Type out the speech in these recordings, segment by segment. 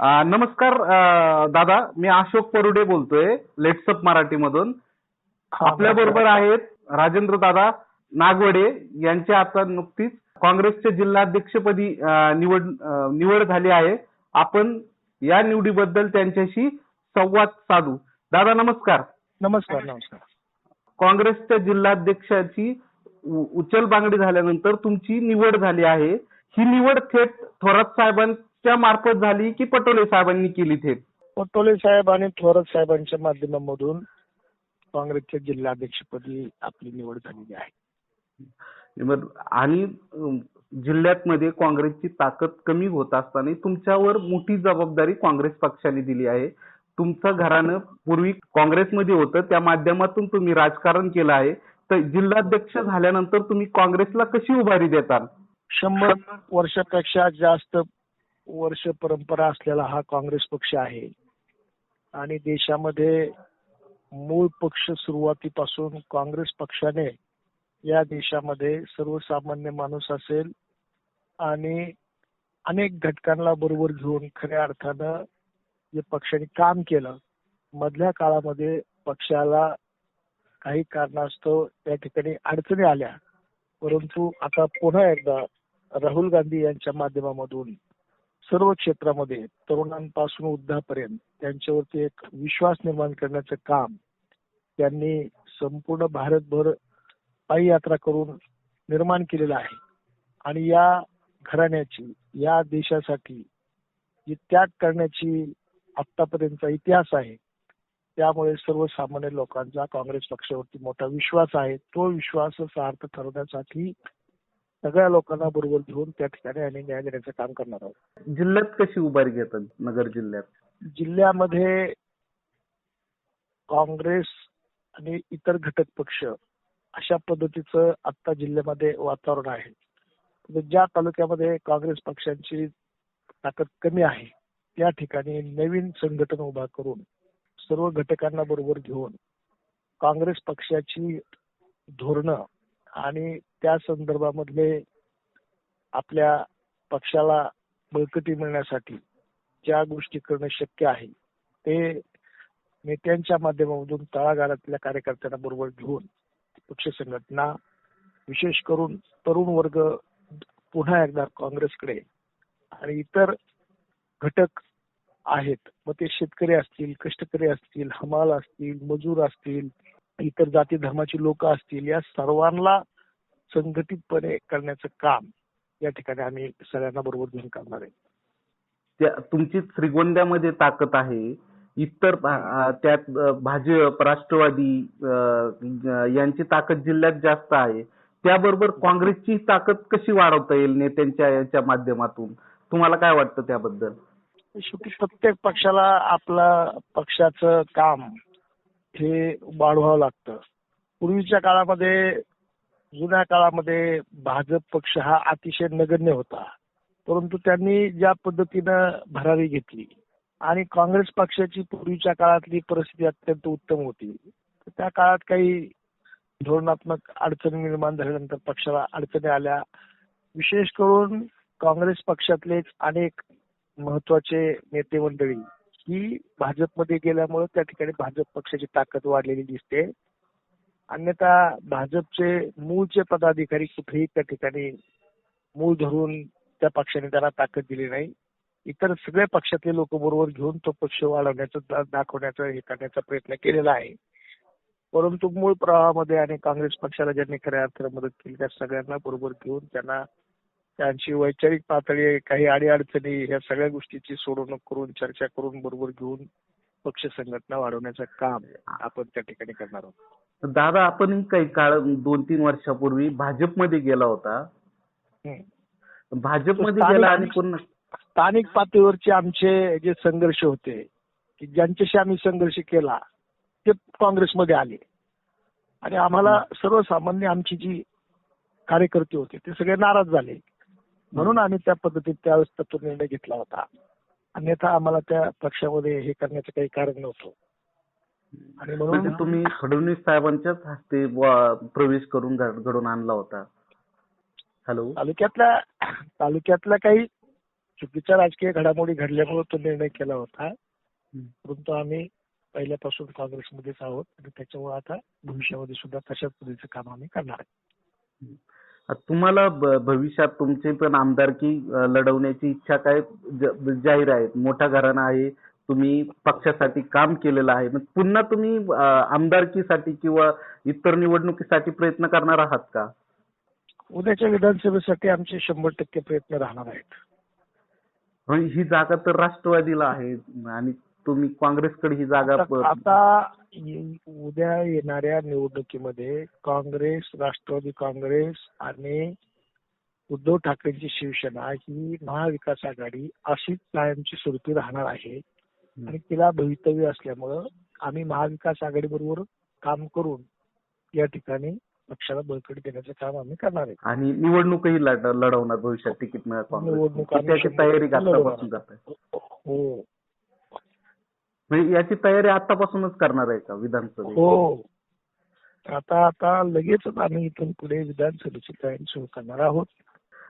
अ, नमस्कार अ, दादा. मी अशोक परुडे बोलतोय लेट्सअप मराठीमधून. आपल्या बरोबर आहेत राजेंद्र दादा नागवडे यांची आता नुकतीच काँग्रेसच्या जिल्हाध्यक्षपदी निवड निवड झाली आहे. आपण या निवडीबद्दल त्यांच्याशी संवाद साधू. दादा नमस्कार. नमस्कार नमस्कार. काँग्रेसच्या जिल्हाध्यक्षाची उ- उचलबांगडी झाल्यानंतर तुमची निवड झाली आहे. ही निवड थेट थोरात साहेबांच्या मार्फत झाली की पटोले साहेबांनी केली थेट? पटोले साहेब आणि थोरात साहेबांच्या माध्यमामधून काँग्रेसच्या जिल्हाध्यक्षपदी आपली निवड झालेली आहे. मग आणि जिल्ह्यात काँग्रेसची ताकद कमी होत असताना तुमच्यावर मोठी जबाबदारी काँग्रेस पक्षाने दिली आहे. तुमचं घराणं पूर्वी काँग्रेसमध्ये होतं त्या माध्यमातून तुम्ही राजकारण केलं आहे. तर जिल्हाध्यक्ष झाल्यानंतर तुम्ही काँग्रेसला कशी उभारी देता शंभर वर्षापेक्षा जास्त वर्ष परंपरा असलेला हा काँग्रेस पक्ष आहे. आणि देशामध्ये मूळ पक्ष सुरुवातीपासून काँग्रेस पक्षाने या देशामध्ये सर्वसामान्य माणूस असेल आणि अनेक घटकांना बरोबर घेऊन खऱ्या अर्थानं जे पक्षाने काम केलं मधल्या काळामध्ये पक्षाला काही कारणास्तव त्या ठिकाणी अडचणी आल्या. परंतु आता पुन्हा एकदा राहुल गांधी यांच्या माध्यमामधून सर्व क्षेत्रामध्ये तरुणांपासून वृद्धापर्यंत त्यांच्यावरती एक विश्वास निर्माण करण्याचं काम त्यांनी संपूर्ण भारतभर पायी यात्रा करून निर्माण केलेलं आहे. आणि या घराण्याची या देशासाठी जी त्याग करण्याची आतापर्यंतचा इतिहास आहे त्यामुळे सर्वसामान्य लोकांचा काँग्रेस पक्षावरती मोठा विश्वास आहे. तो विश्वास सार्थ ठरवण्यासाठी सगळ्या लोकांना बरोबर घेऊन त्या ठिकाणी आम्ही न्याय देण्याचं काम करणार आहोत. जिल्ह्यात कशी उभारी घेतात नगर जिल्ह्यात? जिल्ह्यामध्ये काँग्रेस आणि इतर घटक पक्ष अशा पद्धतीचं आता जिल्ह्यामध्ये वातावरण आहे. तर ज्या तालुक्यामध्ये काँग्रेस पक्षांची ताकद कमी आहे त्या ठिकाणी नवीन संघटन उभा करून सर्व घटकांना बरोबर घेऊन काँग्रेस पक्षाची धोरणं आणि त्या संदर्भामधले आपल्या पक्षाला बळकटी मिळण्यासाठी ज्या गोष्टी करणं शक्य आहे ते नेत्यांच्या माध्यमामधून तळागाळातल्या कार्यकर्त्यांना बरोबर घेऊन पक्ष संघटना विशेष करून तरुण वर्ग पुन्हा एकदा काँग्रेसकडे आणि इतर घटक आहेत. मग ते शेतकरी असतील कष्टकरी असतील हमाल असतील मजूर असतील इतर जाती धर्माची लोक असतील या सर्वांना संघटितपणे करण्याचं काम या ठिकाणी आम्ही सगळ्यांना बरोबर घेऊन करणार आहे. त्या- तुमची श्रीगोंद्यामध्ये ताकद आहे. इतर त्यात भाजप राष्ट्रवादी यांची ताकद जिल्ह्यात जास्त आहे. त्याबरोबर काँग्रेसची ताकद कशी वाढवता येईल नेत्यांच्या याच्या माध्यमातून? तुम्हाला काय वाटतं त्याबद्दल? शेवटी प्रत्येक पक्षाला आपलं पक्षाचं काम हे वाढवावं लागतं. पूर्वीच्या काळामध्ये जुन्या काळामध्ये भाजप पक्ष हा अतिशय नगण्य होता. परंतु त्यांनी ज्या पद्धतीनं भरारी घेतली आणि काँग्रेस पक्षाची पूर्वीच्या काळातली परिस्थिती अत्यंत उत्तम होती त्या काळात काही धोरणात्मक अडचणी निर्माण झाल्यानंतर पक्षाला अडचणी आल्या. विशेष करून काँग्रेस पक्षातलेच अनेक महत्त्वाचे नेते मंडळी ही भाजपमध्ये गेल्यामुळे त्या ठिकाणी भाजप पक्षाची ताकद वाढलेली दिसते. अन्यथा भाजपचे मूळचे पदाधिकारी कुठेही त्या ठिकाणी मूळ धरून त्या पक्षाने त्यांना ताकद दिली नाही. इतर सगळ्या पक्षातले लोक बरोबर घेऊन तो पक्ष वाढवण्याचा दाखवण्याचा हे करण्याचा प्रयत्न केलेला आहे. परंतु मूळ प्रवाहामध्ये आणि काँग्रेस पक्षाला ज्यांनी खऱ्या अर्थाने मदत केली त्या सगळ्यांना बरोबर घेऊन त्यांना त्यांची वैचारिक पातळी काही अडीअडचणी ह्या सगळ्या गोष्टीची सोडवणूक करून चर्चा करून बरोबर घेऊन पक्ष संघटना वाढवण्याचं काम आपण त्या ठिकाणी करणार आहोत. दादा आपण काही काळ दोन तीन वर्षापूर्वी भाजपमध्ये गेला होता. भाजपमध्ये गेला आणि पुन्हा स्थानिक पातळीवरचे आमचे जे संघर्ष होते की ज्यांच्याशी आम्ही संघर्ष केला ते काँग्रेसमध्ये आले. आणि आम्हाला सर्वसामान्य आमची जी कार्यकर्ते होते ते सगळे नाराज झाले. म्हणून आम्ही त्या पद्धतीत त्यावेळेस तो निर्णय घेतला होता. अन्यथा आम्हाला त्या पक्षामध्ये हे करण्याचं काही कारण नव्हतं. आणि म्हणजे म्हणून तुम्ही फडणवीस साहेबांच्याच हस्ते प्रवेश करून घड- घडून आणला होता. हॅलो. तालुक्यातल्या तालुक्यातल्या काही चुकीच्या राजकीय घडामोडी घडल्यामुळे तो निर्णय केला होता. परंतु आम्ही पहिल्यापासून काँग्रेसमध्येच आहोत आणि त्याच्यामुळे आता भविष्यामध्ये सुद्धा तशाच पद्धतीचं काम आम्ही करणार आहे. तुम्हाला भविष्यात तुमची पण आमदारकी लढवण्याची इच्छा काय जाहीर आहे मोठा घराणा आहे तुम्ही पक्षासाठी काम केलेलं आहे. मग पुन्हा तुम्ही आमदारकीसाठी किंवा इतर निवडणुकीसाठी प्रयत्न करणार आहात का? उद्याच्या विधानसभेसाठी आमचे शंभर टक्के प्रयत्न राहणार आहेत. ही जागा तर राष्ट्रवादीला आहे आणि तुम्ही काँग्रेसकडे ही जागा आता उद्या येणाऱ्या निवडणुकीमध्ये काँग्रेस राष्ट्रवादी काँग्रेस आणि उद्धव ठाकरेंची शिवसेना ही महाविकास आघाडी अशीच कायमची स्वरूपी राहणार आहे. आणि तिला भवितव्य असल्यामुळं आम्ही महाविकास आघाडी बरोबर काम करून या ठिकाणी पक्षाला बळकटी देण्याचं काम आम्ही करणार आहे. आणि निवडणूकही लढ- लढवणार भविष्यात तिकीट मिळाल निवडणूक तयारी हो. म्हणजे याची तयारी आतापासूनच करणार आहे का विधानसभेची? हो. आता आता लगेचच आम्ही इथून पुढे विधानसभेची तयारी सुरू करणार आहोत.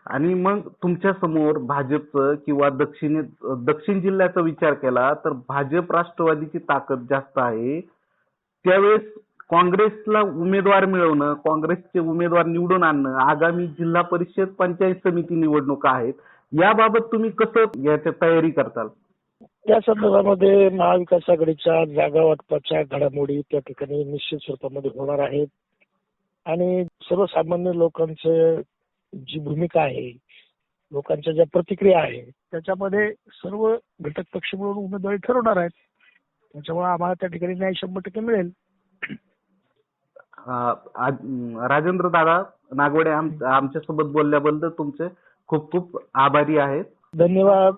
आणि मग तुमच्यासमोर भाजपचं किंवा दक्षिण दक्षिण जिल्ह्याचा विचार केला तर भाजप राष्ट्रवादीची ताकद जास्त आहे. त्यावेळेस काँग्रेसला उमेदवार मिळवणं काँग्रेसचे उमेदवार निवडून आणणं आगामी जिल्हा परिषद पंचायत समिती निवडणुका आहेत. याबाबत तुम्ही कसं याची तयारी करताल? त्या संदर्भामध्ये महाविकास आघाडीच्या जागा वाटपाच्या घडामोडी त्या ठिकाणी निश्चित स्वरूपामध्ये होणार आहेत. आणि सर्वसामान्य लोकांचं जी भूमिका आहे लोकांच्या ज्या प्रतिक्रिया आहेत त्याच्यामध्ये सर्व घटक पक्ष मिळून उमेदवारी ठरवणार आहेत. त्याच्यामुळे आम्हाला त्या ठिकाणी न्याय शंभर टक्के मिळेल. राजेंद्र दादा नागवडे आम- आमच्यासोबत बोलल्याबद्दल तुमचे खूप खूप आभारी आहेत. धन्यवाद.